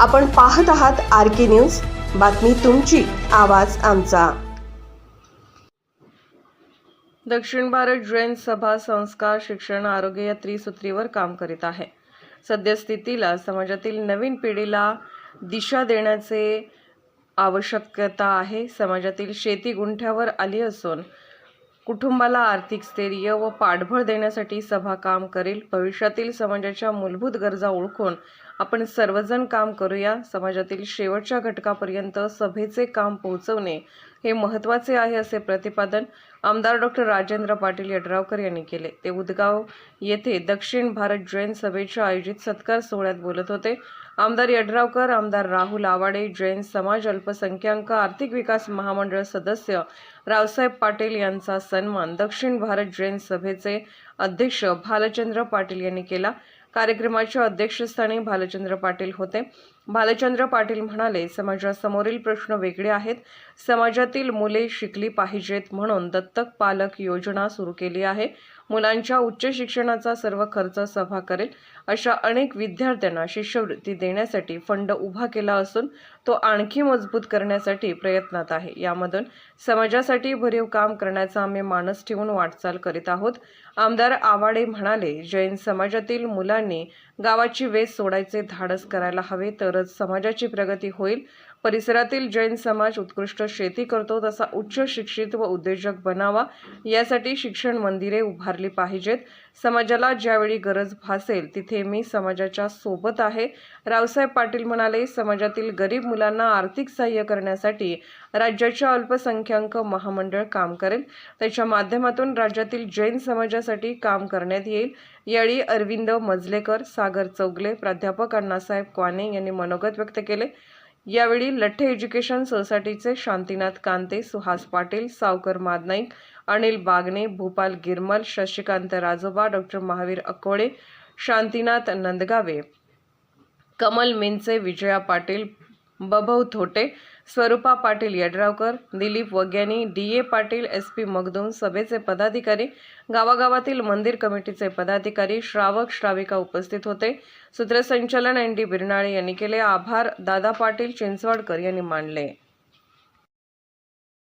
आपण पाहत आहात आर के न्यूज. बातमी तुमची आवाज आमचा. दक्षिण भारत जैन सभा संस्कार शिक्षण आरोग्य या त्रिसूत्रीवर काम करीत आहे. सद्यस्थितीला समाजातील नवीन पिढीला दिशा देण्याचे आवश्यकता आहे. समाजातील शेती गुंठ्यावर आली असून कुटुंबाला आर्थिक स्थैर्य व पाठबळ देण्यासाठी सभा काम करेल. भविष्यातील समाजाच्या मूलभूत गरजा ओळखून आपण सर्वजण काम करूया. समाजातील शेवटच्या घटकापर्यंत सभेचे काम पोहोचवणे हे महत्त्वाचे आहे असे प्रतिपादन आमदार डॉक्टर राजेंद्र पाटील यड्रावकर यांनी केले. ते उदगाव येथे दक्षिण भारत जैन सभेच्या आयोजित सत्कार सोहळ्यात बोलत होते. आमदार यड्रावकर आमदार राहुल आवाडे जैन समाज अल्पसंख्याक आर्थिक विकास महामंडळ सदस्य रावसाहेब पाटील यांचा सन्मान दक्षिण भारत जैन सभेचे अध्यक्ष भालचंद्र पाटील यांनी केला. कार्यक्रमाच्या अध्यक्षस्थानी भालचंद्र पाटील होते. भालचंद्र पाटील म्हणाले समाजासमोरील प्रश्न वेगळे आहेत. समाजातील मुले शिकली पाहिजेत म्हणून दत्तक पालक योजना सुरू केली आहे. मुलांच्या उच्च शिक्षणाचा सर्व खर्च सभा करेल. अशा अनेक विद्यार्थ्यांना शिष्यवृत्ती देण्यासाठी फंड उभा केला असून तो आणखी मजबूत करण्यासाठी प्रयत्नात आहे. यामधून समाजासाठी भरीव काम करण्याचा आम्ही मानस ठेवून वाटचाल करीत आहोत. आमदार आवाडे म्हणाले जैन समाजातील मुलांनी गावाची वेस सोडायचे धाडस करायला हवे तरच समाजाची प्रगती होईल. परिसरातील जैन समाज उत्कृष्ट शेती करतो तसा उच्च शिक्षित व उद्योजक बनावा. यासाठी शिक्षण मंदिरे उभारली पाहिजेत. समाजाला ज्यावेळी गरज भासेल तिथे मी समाजाच्या सोबत आहे. रावसाहेब पाटील म्हणाले समाजातील गरीब मुलांना आर्थिक सहाय्य करण्यासाठी राज्याच्या अल्पसंख्याक महामंडळ काम करेल. त्याच्या माध्यमातून राज्यातील जैन समाजासाठी काम करण्यात येईल. यावेळी अरविंद मजलेकर सागर चौगले प्राध्यापक अण्णासाहेब क्वाने यांनी मनोगत व्यक्त केले. यावेळी लठ्ठे एज्युकेशन सोसायटीचे Shantinath Kante Suhas Patil Savkar Madnaik Anil Bagne Bhupal Girmal Shashikant Rajoba doctor Mahavir Akole Shantinath Nandgave Kamal Minche Vijaya Patil Babhav Thote Swarupa Patil Yadravkar Dilip Vagyani D A Patil S P Magdum सभेचे पदाधिकारी गावागावातील मंदिर कमिटीचे पदाधिकारी श्रावक श्राविका उपस्थित होते. सूत्रसंचालन N D Birnale यांनी केले आभार. दादा पाटील चिंचवडकर यांनी मानले.